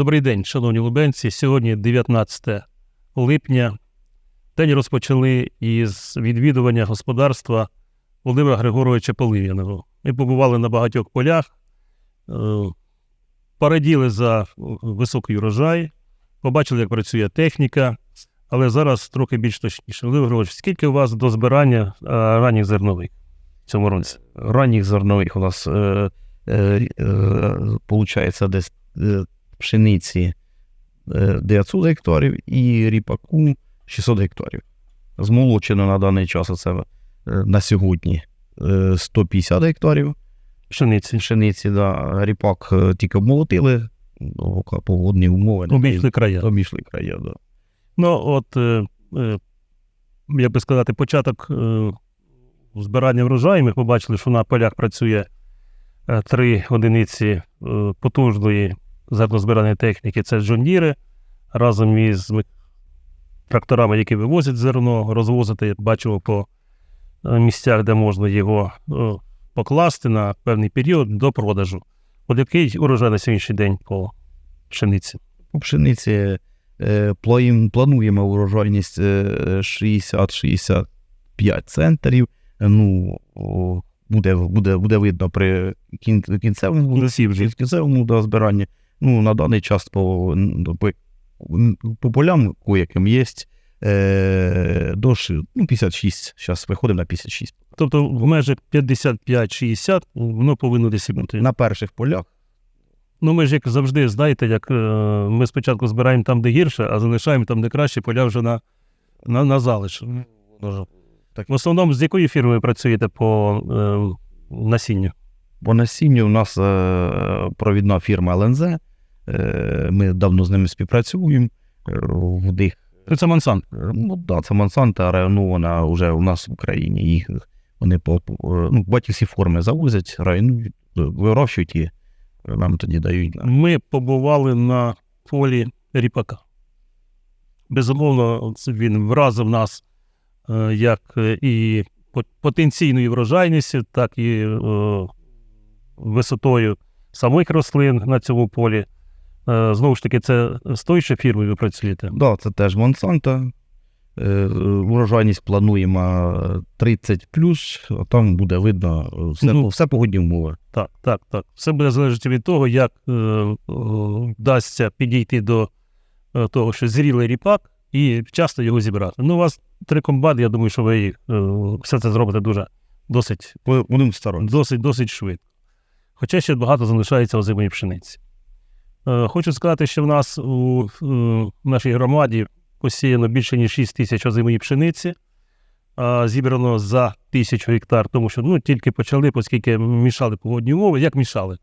Добрий день, шановні лубенці. Сьогодні 19 липня. День розпочали із відвідування господарства Володимира Григоровича Полив'яного. Ми побували на багатьох полях, е, пораділи за високий урожай, побачили, як працює техніка, але зараз трохи більш точніше. Володимир Григорович, скільки у вас до збирання е, ранніх зернових в цьому році? ранніх зернових у нас е, е, десь пшениці е, 900 гектарів і ріпаку 600 гектарів. Змолочено на даний час це е, на сьогодні е, 150 гектарів Пшениці. пшениці, да, ріпак е, тільки обмолотили, погодні умови Обійшли края. обійшли края. Да. Ну, от, е, е, як би сказати, початок е, збирання врожаю. Ми побачили, що на полях працює е, три одиниці е, потужної зернозбиральної техніки. Це джондіри разом із тракторами, які вивозять зерно, розвозити, бачимо по е, місцях, де можна його е, покласти на певний період до продажу. От який урожай на сьогоднішній день по пшениці? По пшениці е, плануємо урожайність е, 60-65 центрів. Ну, буде, буде, буде видно при кін, кінцевому, Кінці вже. кінцевому да, збиранні. Ну, на даний час по, ну, по, по полям, яким є, е, до ну, 56. Зараз виходимо на 56. Тобто в межах 55-60 воно повинно десь бути. На перших полях Ну ми ж як завжди, знаєте, як е, ми спочатку збираємо там, де гірше, а залишаємо там, де краще, поля вже на, на, на залиш. В основному з якої фірми ви працюєте по е, насінню? По насінню у нас е, провідна фірма ЛНЗ. Е, ми давно з ними співпрацюємо. Е, в них, Це Монсан. е, ну, да, це Монсанта, районована вже у нас в Україні. Їх вони по, ну, батьківські форми завозять, районують, вирощують і нам тоді дають. Ми побували на полі ріпака. Безумовно, він вразив нас як і по- потенційною врожайністю, так і висотою самих рослин на цьому полі. Е, Знову ж таки, це з тої ще фірми ви працюєте. Да, це теж Монсанта. Е, урожайність плануємо 30 а там буде видно е, все, Ну. все погодні умови. Так, так, так. Все буде залежати від того, як е, е, підійти до е, того, що зрілий ріпак, і вчасно його зібрати. Ну, у вас три комбати, я думаю, що ви їх, е, все це зробите дуже досить, досить, досить швидко. Хоча ще багато залишається озимої пшениці. Е, хочу сказати, що в нас у е, нашій громаді посіяно більше ніж 6 тисяч озимої пшениці, зібрано за тисячу гектар, тому що ну, тільки почали, оскільки мішали погодні умови. Як мішали?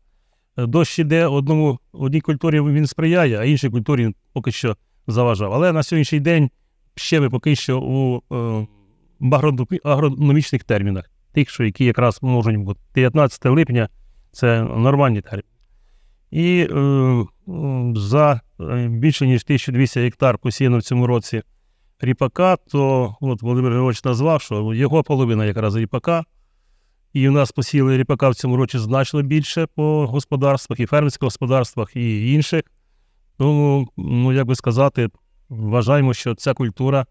Е, Дощ іде одному, одній культурі він сприяє, а іншій культурі він поки що заважав. Але на сьогоднішній день ще ми поки що у е, агрономічних термінах, тих, що які якраз можуть бути. 19 липня це нормальні терміни. І е, за е, більше ніж 1200 гектар посіяно в цьому році ріпака, то от Володимир Григорович назвав, що його половина якраз ріпака. І у нас посіяли ріпака в цьому році значно більше по господарствах, і фермерських господарствах, і інших. Тому, ну, як би сказати, вважаємо, що ця культура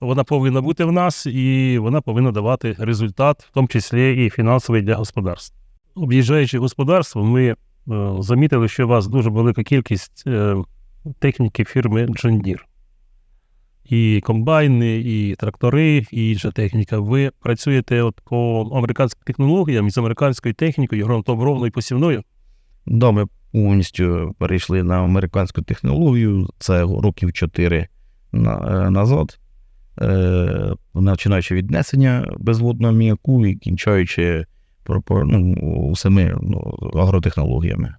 вона повинна бути в нас, і вона повинна давати результат, в тому числі і фінансовий для господарств. Об'їжджаючи господарство, ми замітили, що у вас дуже велика кількість е, техніки фірми Deere. І комбайни, і трактори, і інша техніка. Ви працюєте от по американським технологіям із американською технікою, ґрунтообробною і посівною. Да, ми повністю перейшли на американську технологію. Це років 4 на, е, назад. Е, починаючи від несення безводного м'яку і кінчаючи ну, усіми ну, агротехнологіями.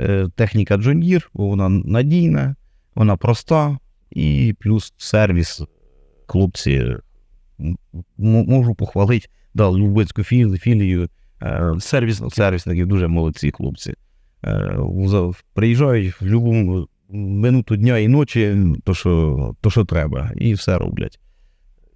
Е, техніка John Deere, вона надійна, вона проста і плюс сервіс. Хлопці можу похвалити да, Лубецьку філію, філію е, Сервіс сервісників дуже молодці хлопці. Е, Приїжджають в будь-яку минуту дня і ночі, то що, то, що треба, і все роблять.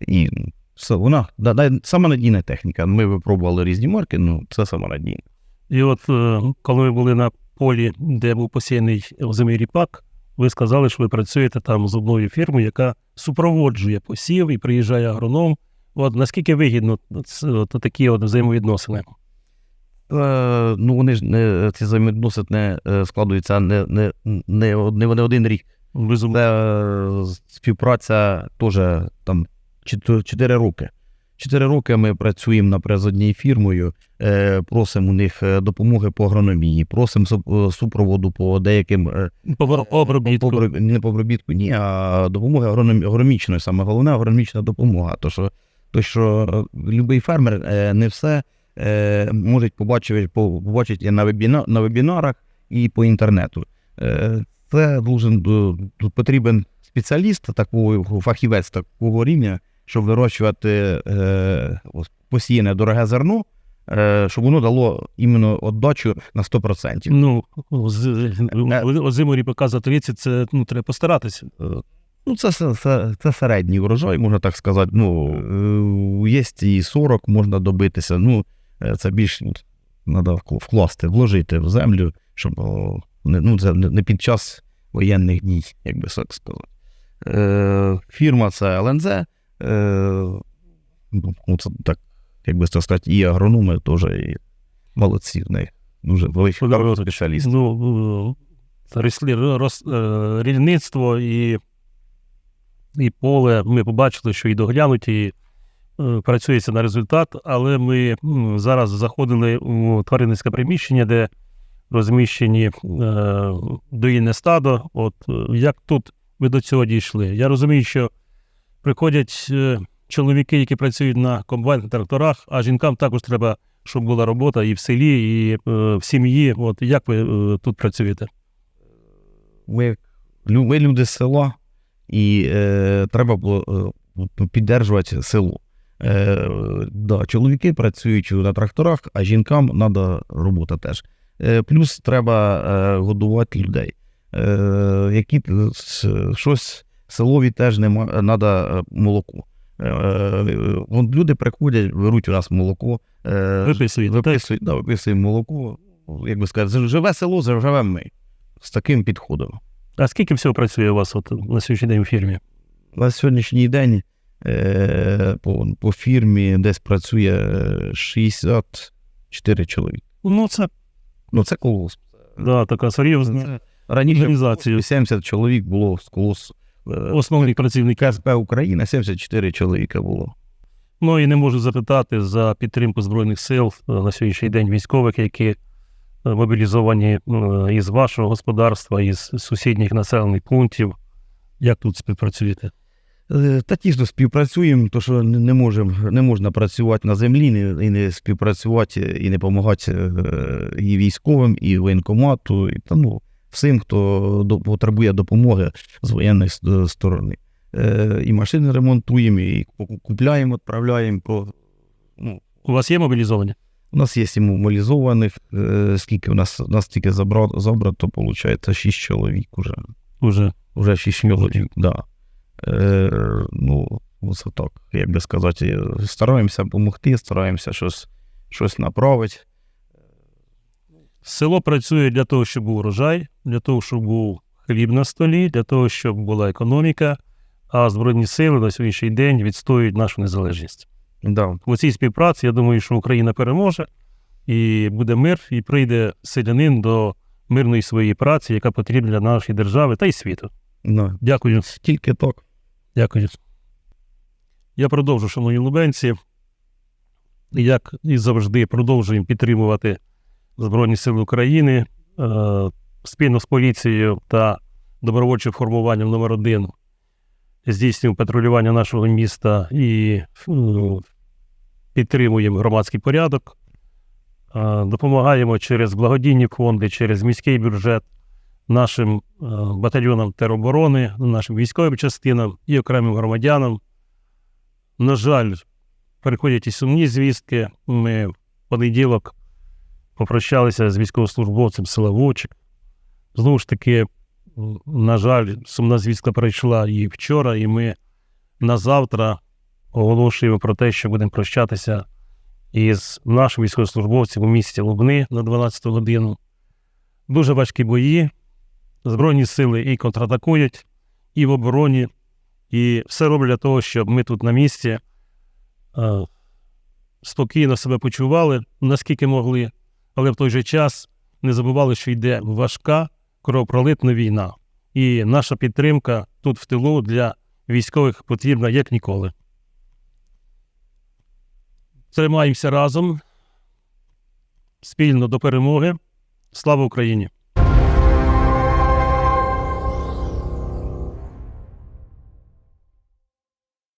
І все, вона да, да, сама надійна техніка. Ми випробували різні марки, ну це сама надійна. І от е, коли ми були на полі, де був посіяний озимий ріпак, ви сказали, що ви працюєте там з одною фірмою, яка супроводжує посів і приїжджає агроном. От наскільки вигідно це- от такі от взаємовідносини? Е, ну, вони ж не, ці взаємовідносини е, складуються не, не, не, не, не один рік. Безумовно. Це е, співпраця теж там 4 роки. Чотири роки ми працюємо наприклад, з однією фірмою, е, просимо у них е, допомоги по агрономії, просимо е, супроводу по деяким По обробітку. по не по обробітку, ні, а допомоги агрономі- агрономічної, саме головне агрономічна допомога. То що, то, що будь-який фермер не все може побачити, побачити на, вебіна, на вебінарах і по інтернету. Це должен, потрібен спеціаліст, такого фахівець такого рівня, щоб вирощувати е, посіяне дороге зерно, е, щоб воно дало іменно віддачу на 100%. Ну, з- озимий ріпака за 30, це ну, треба постаратися. Е, Ну, це, це, це, це середній урожай, можна так сказати. Ну, е, є і 40 можна добитися. Ну, е, це більш треба вкласти, вложити в землю, щоб ну, це не під час воєнних дій, як би так сказати. Е, фірма це ЛНЗ. Е, ну, це так, як би це сказати, і агрономи теж і молодці в них. Дуже великий Добре. спеціаліст. Ну, е, е, рільництво і, і поле. Ми побачили, що і доглянуті, і працюється на результат, але ми зараз заходили у тваринницьке приміщення, де розміщені е, доїнне стадо. От як тут ви до цього дійшли? Я розумію, що приходять е, чоловіки, які працюють на комбайнах, тракторах, а жінкам також треба, щоб була робота і в селі, і е, в сім'ї. От як ви е, тут працюєте? ми, ми люди з села, і е, треба було е, піддержувати село. Е, да, чоловіки працюють на тракторах, а жінкам треба робота теж. Е, плюс треба е, годувати людей. Е, які, щось селові теж нема, треба молоко. Е, е, люди приходять, беруть у нас молоко, е, виписують, да, молоко. Як би сказати, живе село, живемо ми. З таким підходом. А скільки всього працює у вас от, на сьогоднішній день у фірмі? На сьогоднішній день е, по, по фірмі десь працює е, 64 чоловік. Ну, це Ну, це колос. да, така серйозна організація. 70 чоловік було з колос. Основні працівники. КСП Україна 74 чоловіка було. Ну і не можу запитати за підтримку Збройних сил е, на сьогоднішній день військових, які е, мобілізовані е, із вашого господарства, із сусідніх населених пунктів. Як тут співпрацюєте? Та тісно співпрацюємо, то що не, не, можем, не можна працювати на землі не, і не співпрацювати і не допомагати і військовим, і воєнкомату, і та, ну, всім, хто до, потребує допомоги з воєнної с- сторони. Е, і машини ремонтуємо, і купляємо, відправляємо. Ну, У вас є мобілізовані? у нас є і мобілізованих, е, скільки у нас, нас тільки забрато, забрато, виходить, 6 чоловік уже. Уже Уже 6 чоловік, да. Е, ну, це так, як би сказати, стараємося допомогти, стараємося щось, щось направити. Село працює для того, щоб був урожай, для того, щоб був хліб на столі, для того, щоб була економіка, а Збройні сили на сьогоднішній день відстоюють нашу незалежність. Да. У цій співпраці я думаю, що Україна переможе, і буде мир, і прийде селянин до мирної своєї праці, яка потрібна для нашої держави та й світу. Да. Дякую. Тільки так. Дякую. Я продовжу, шановні лубенці. Як і завжди, продовжуємо підтримувати Збройні Сили України е, спільно з поліцією та добровольчим формуванням номер 1 здійснюємо патрулювання нашого міста і е, підтримуємо громадський порядок. Е, допомагаємо через благодійні фонди, через міський бюджет нашим е, батальйонам тероборони, нашим військовим частинам і окремим громадянам. На жаль, переходять і сумні звістки. Ми в понеділок попрощалися з військовослужбовцем села Вовчик. Знову ж таки, на жаль, сумна звістка прийшла і вчора, і ми на завтра оголошуємо про те, що будемо прощатися із нашим військовослужбовцем у місті Лубни на 12 годину. дуже важкі бої. Збройні сили і контратакують, і в обороні, і все роблять для того, щоб ми тут на місці е, спокійно себе почували, наскільки могли, але в той же час не забували, що йде важка кровопролитна війна. І наша підтримка тут в тилу для військових потрібна як ніколи. Тримаємося разом спільно до перемоги. Слава Україні!